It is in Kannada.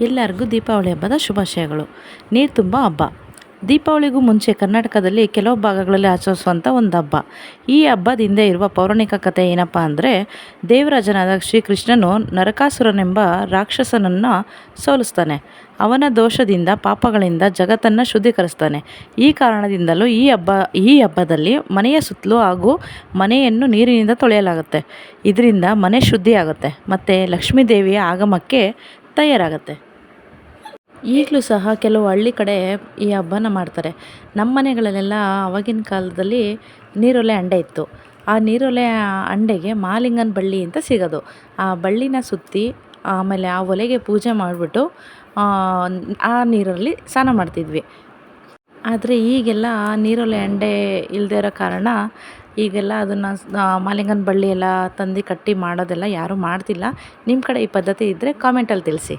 ಎಲ್ಲರಿಗೂ ದೀಪಾವಳಿ ಹಬ್ಬದ ಶುಭಾಶಯಗಳು. ನೀರು ತುಂಬ ಹಬ್ಬ. ದೀಪಾವಳಿಗೂ ಮುಂಚೆ ಕರ್ನಾಟಕದಲ್ಲಿ ಕೆಲವು ಭಾಗಗಳಲ್ಲಿ ಆಚರಿಸುವಂಥ ಒಂದು ಹಬ್ಬ. ಈ ಹಬ್ಬದಿಂದ ಇರುವ ಪೌರಾಣಿಕ ಕಥೆ ಏನಪ್ಪ ಅಂದರೆ, ದೇವರಾಜನಾದ ಶ್ರೀಕೃಷ್ಣನು ನರಕಾಸುರನೆಂಬ ರಾಕ್ಷಸನನ್ನು ಸೋಲಿಸ್ತಾನೆ. ಅವನ ದೋಷದಿಂದ, ಪಾಪಗಳಿಂದ ಜಗತ್ತನ್ನು ಶುದ್ಧೀಕರಿಸ್ತಾನೆ. ಈ ಕಾರಣದಿಂದಲೂ ಈ ಹಬ್ಬ, ಈ ಹಬ್ಬದಲ್ಲಿ ಮನೆಯ ಸುತ್ತಲೂ ಹಾಗೂ ಮನೆಯನ್ನು ನೀರಿನಿಂದ ತೊಳೆಯಲಾಗುತ್ತೆ. ಇದರಿಂದ ಮನೆ ಶುದ್ಧಿಯಾಗುತ್ತೆ ಮತ್ತು ಲಕ್ಷ್ಮೀದೇವಿಯ ಆಗಮಕ್ಕೆ ತಯಾರಾಗುತ್ತೆ. ಈಗಲೂ ಸಹ ಕೆಲವು ಹಳ್ಳಿ ಕಡೆ ಈ ಹಬ್ಬನ ಮಾಡ್ತಾರೆ. ನಮ್ಮ ಮನೆಗಳಲ್ಲೆಲ್ಲ ಆವಾಗಿನ ಕಾಲದಲ್ಲಿ ನೀರೊಲೆ ಅಂಡೆ ಇತ್ತು. ಆ ನೀರೊಲೆ ಅಂಡೆಗೆ ಮಾಲಿಂಗನ ಬಳ್ಳಿ ಅಂತ ಸಿಗೋದು. ಆ ಬಳ್ಳಿನ ಸುತ್ತಿ, ಆಮೇಲೆ ಆ ಒಲೆಗೆ ಪೂಜೆ ಮಾಡಿಬಿಟ್ಟು, ಆ ನೀರಲ್ಲಿ ಸ್ನಾನ ಮಾಡ್ತಿದ್ವಿ. ಆದರೆ ಈಗೆಲ್ಲ ನೀರೊಲೆ ಅಂಡೆ ಇಲ್ಲದೇ ಇರೋ ಕಾರಣ ಈಗೆಲ್ಲ ಅದನ್ನು ಮಾಲಿಂಗನ ಬಳ್ಳಿ ಎಲ್ಲ ತಂದು ಕಟ್ಟಿ ಮಾಡೋದೆಲ್ಲ ಯಾರೂ ಮಾಡ್ತಿಲ್ಲ. ನಿಮ್ಮ ಕಡೆ ಈ ಪದ್ಧತಿ ಇದ್ದರೆ ಕಾಮೆಂಟಲ್ಲಿ ತಿಳಿಸಿ.